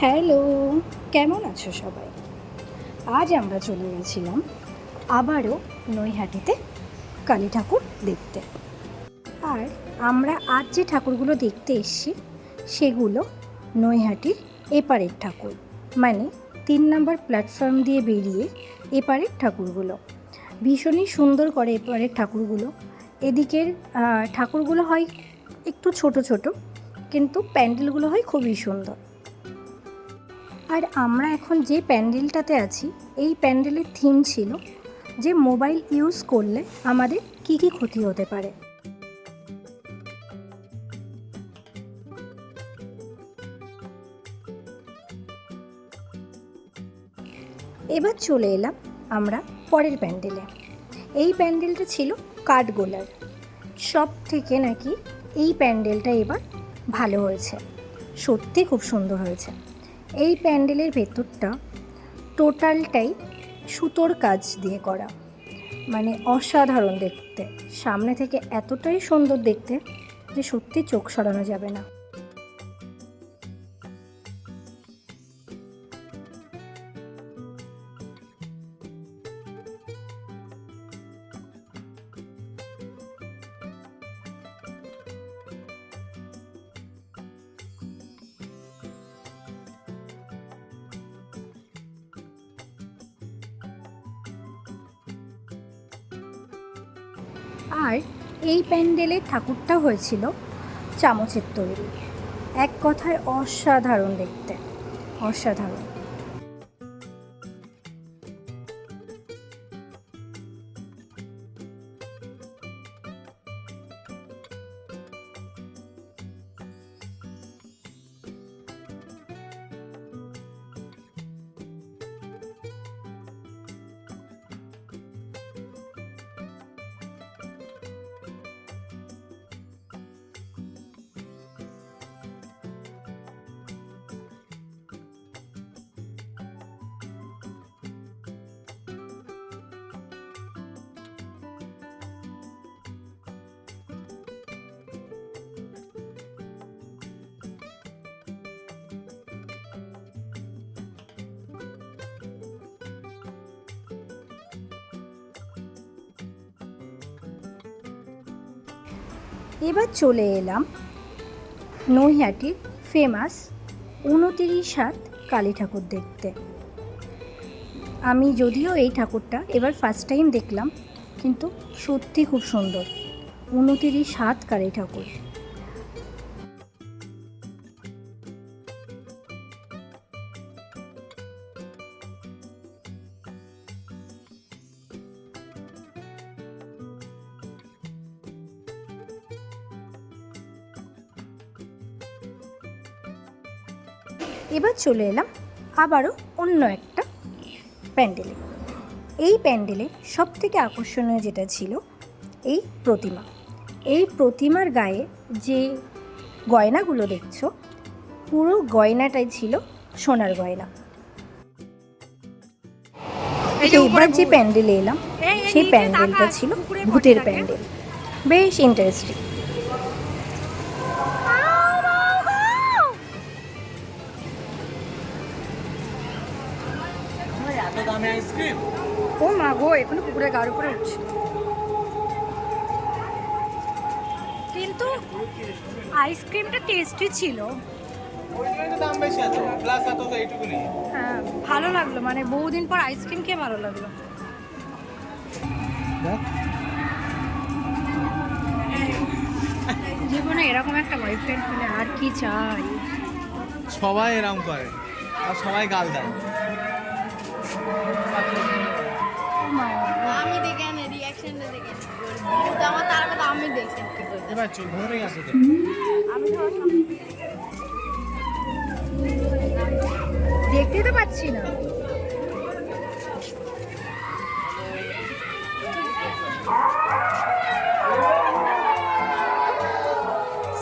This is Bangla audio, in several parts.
হ্যালো, কেমন আছো সবাই? আজ আমরা চলে গেছিলাম আবারও নৈহাটিতে কালী ঠাকুর দেখতে। আর আমরা আজ যে ঠাকুরগুলো দেখতে এসেছি, সেগুলো নৈহাটির এপারের ঠাকুর মানে তিন নম্বর প্ল্যাটফর্ম দিয়ে বেরিয়ে এপারের ঠাকুরগুলো। ভীষণই সুন্দর করে এপারের ঠাকুরগুলো। এদিকের ঠাকুরগুলো হয় একটু ছোট ছোট, কিন্তু প্যান্ডেলগুলো হয় খুবই সুন্দর। আর আমরা এখন যে প্যান্ডেলটাতে আছি, এই প্যান্ডেলের থিম ছিল যে মোবাইল ইউজ করলে আমাদের কি কি ক্ষতি হতে পারে। এবার চলে এলাম আমরা পরের প্যান্ডেলে। এই প্যান্ডেলটা ছিল কাঠগোলার। সব থেকে নাকি এই প্যান্ডেলটা এবার ভালো হয়েছে। সত্যি খুব সুন্দর হয়েছে। এই প্যান্ডেলের ভেতরটা টোটালটাই সুতোর কাজ দিয়ে করা। মানে অসাধারণ দেখতে। সামনে থেকে এতটাই সুন্দর দেখতে যে সত্যি চোখ সরানো যাবে না। আর এই প্যান্ডেলে ঠাকুরটা হয়েছিল চামচের তৈরি। এক কথায় অসাধারণ দেখতে। অসাধারণ। এবার চলে এলাম নৈহাটির ফেমাস উনতিরিশ হাত কালী ঠাকুর দেখতে। আমি যদিও এই ঠাকুরটা এবার ফার্স্ট টাইম দেখলাম, কিন্তু সত্যি খুব সুন্দর। উনতিরিশ হাত কালী ঠাকুর। এবার চলে এলাম আবারও অন্য একটা প্যান্ডেলে। এই প্যান্ডেলে সব থেকে আকর্ষণীয় যেটা ছিল এই প্রতিমা। এই প্রতিমার গায়ে যে গয়নাগুলো দেখছ পুরো গয়নাটাই ছিল সোনার গয়না। এবার যে প্যান্ডেলে এলাম সেই প্যান্ডেলটা ছিল ভূতের প্যান্ডেল। বেশ ইন্টারেস্টিং এখনও পুকুরের গাড় উপরে উঠছে। কিন্তু আইসক্রিমটা টেস্টি ছিল। হ্যাঁ ভালো লাগল মানে বহুদিন পর আইসক্রিম খেয়ে ভালো লাগল। জীবনে এরকম একটা বয়ফ্রেন্ড পেলে আর কি চাই? সবাই এরকম করে, আর সবাই গাল দেয়। আমি দেখে না রিয়াকশনটা দেখে কিন্তু আমার তার কথা আমি দেখছি কি করতে এবার চোখ ধরে গেছে তো। আমি দেখতে তো পাচ্ছি না।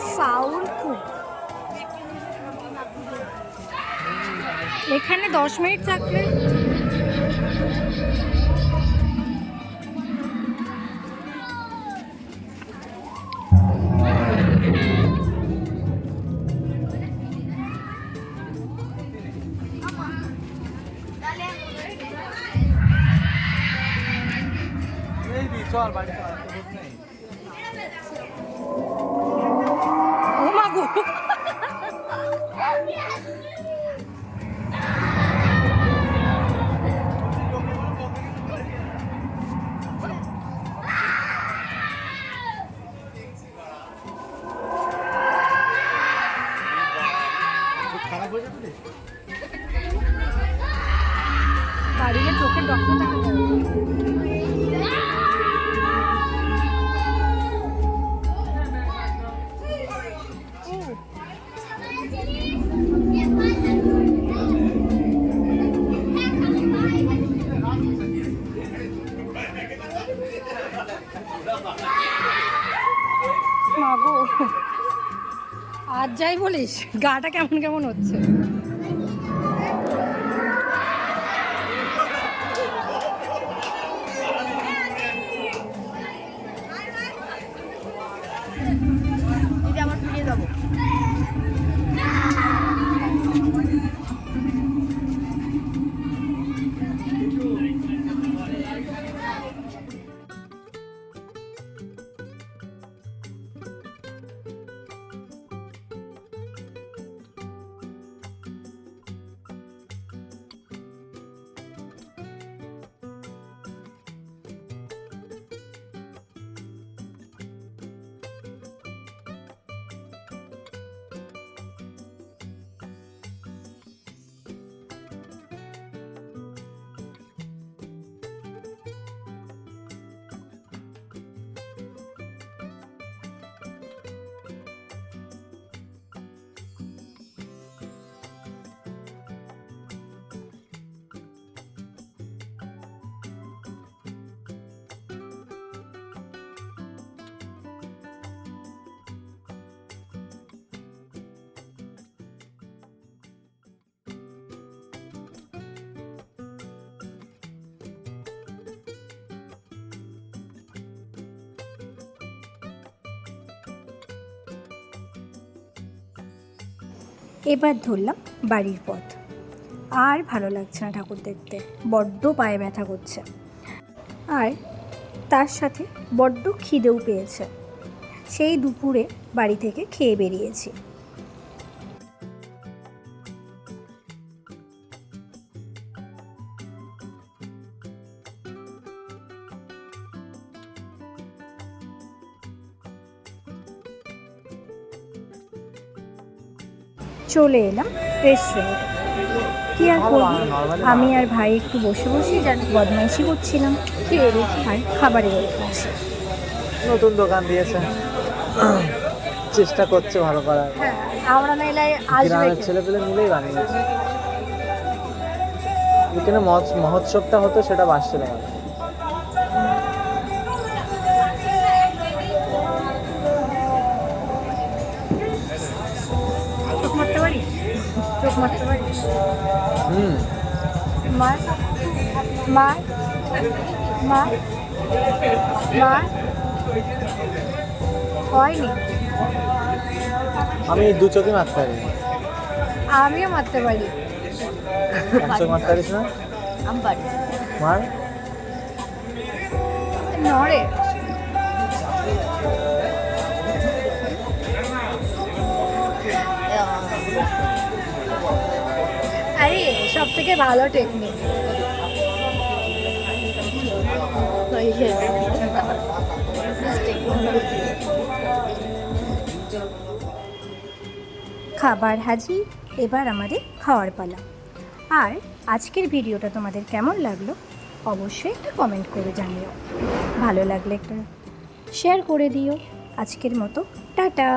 সাউন্ড খুব এখানে দশ মিনিট থাকলে রে। বাড়িতে চোখের ডক্টর দেখাতে বলিস? গাটা কেমন কেমন হচ্ছে? এবার ধরলাম বাড়ির পথ। আর ভালো লাগছে না ঠাকুর দেখতে, বড্ড পায়ে ব্যথা করছে। আর তার সাথে বড্ড খিদেও পেয়েছে। সেই দুপুরে বাড়ি থেকে খেয়ে বেরিয়েছি। চলে এলাম রেস্টুরেন্টে কি আর করব? আমি আর ভাই একটু বসে বসে যেন বদমাইশি করছিলাম। খেয়ে রেখে আর খাবারে ওয়েট নতুন দোকান দিয়েছে। চেষ্টা করছে ভালো করার। হ্যাঁ আমরা এলে গ্রামের কে? ছেলে পেলে মিলেই বানিয়েছে। এখানে মহৎ- মহোৎসবটা হতো সেটা বাসছিল না চোখ মারতে পারি হুম। মার মার মার মার হয়নি। আমি দু চোখে মারতে পারি। আমিও মারতে পারি। চোখ মারতে পারিস না? আমি পারি মার। নড়ে। থেকে ভালো টেকনিক খাবার হাজি, এবার আমাদের খাওয়ার পালা। আর আজকের ভিডিওটা তোমাদের কেমন লাগল অবশ্যই একটা কমেন্ট করে জানিও। ভালো লাগলে একটা শেয়ার করে দিও। আজকের মতো, টাটা!